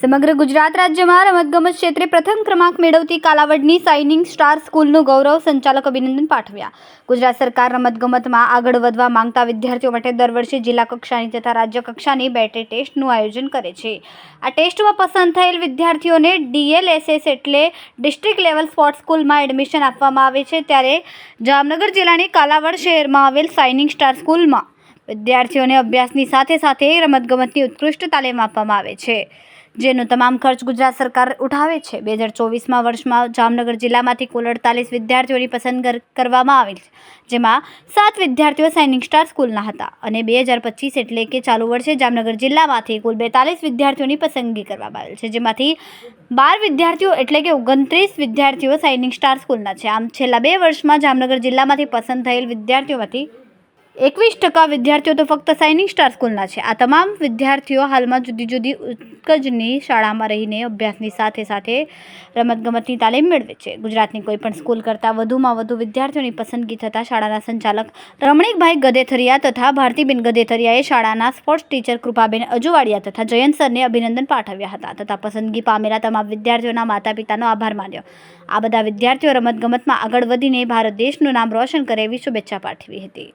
સમગ્ર ગુજરાત રાજ્યમાં રમતગમત ક્ષેત્રે પ્રથમ ક્રમાંક મેળવતી કાલાવડની સાઇનિંગ સ્ટાર સ્કૂલનું ગૌરવ સંચાલક અભિનંદન પાઠવ્યા. ગુજરાત સરકાર રમતગમતમાં આગળ વધવા માંગતા વિદ્યાર્થીઓ માટે દર વર્ષે જિલ્લા કક્ષાની તથા રાજ્ય કક્ષાની બેટરી ટેસ્ટનું આયોજન કરે છે. આ ટેસ્ટમાં પસંદ થયેલ વિદ્યાર્થીઓને ડીએલએસએસ એટલે ડિસ્ટ્રિક્ટ લેવલ સ્પોર્ટ્સ સ્કૂલમાં એડમિશન આપવામાં આવે છે. ત્યારે જામનગર જિલ્લાની કાલાવડ શહેરમાં આવેલ સાઇનિંગ સ્ટાર સ્કૂલમાં વિદ્યાર્થીઓને અભ્યાસની સાથે સાથે રમતગમતની ઉત્કૃષ્ટ તાલીમ આપવામાં આવે છે. જેનો તમામ ખર્ચ ગુજરાત સરકાર ઉઠાવે છે. બે હજાર ચોવીસમાં વર્ષમાં જામનગર જિલ્લામાંથી કુલ અડતાલીસ વિદ્યાર્થીઓની પસંદ કરવામાં આવેલ છે, જેમાં સાત વિદ્યાર્થીઓ સૈનિક સ્ટાર સ્કૂલના હતા અને બે હજાર પચીસ એટલે કે ચાલુ વર્ષે જામનગર જિલ્લામાંથી કુલ બેતાલીસ વિદ્યાર્થીઓની પસંદગી કરવામાં આવેલ છે, જેમાંથી બાર વિદ્યાર્થીઓ એટલે કે ઓગણત્રીસ વિદ્યાર્થીઓ સૈનિક સ્ટાર સ્કૂલના છે. આમ છેલ્લા બે વર્ષમાં જામનગર જિલ્લામાંથી પસંદ થયેલ વિદ્યાર્થીઓમાંથી એકવીસ ટકા વિદ્યાર્થીઓ તો ફક્ત સાઇનિંગ સ્ટાર સ્કૂલના છે. આ તમામ વિદ્યાર્થીઓ હાલમાં જુદી જુદી ઉત્કજની શાળામાં રહીને અભ્યાસની સાથે સાથે રમતગમતની તાલીમ મેળવે છે. ગુજરાતની કોઈ પણ સ્કૂલ કરતાં વધુમાં વધુ વિદ્યાર્થીઓની પસંદગી થતાં શાળાના સંચાલક રમણીકભાઈ ગદેથરિયા તથા ભારતીબેન ગદેથરિયાએ શાળાના સ્પોર્ટ્સ ટીચર કૃપાબેન અજુવાડિયા તથા જયંત સરને અભિનંદન પાઠવ્યા હતા તથા પસંદગી પામેલા તમામ વિદ્યાર્થીઓના માતા પિતાનો આભાર માન્યો. આ બધા વિદ્યાર્થીઓ રમતગમતમાં આગળ વધીને ભારત દેશનું નામ રોશન કરે એવી શુભેચ્છા પાઠવી હતી.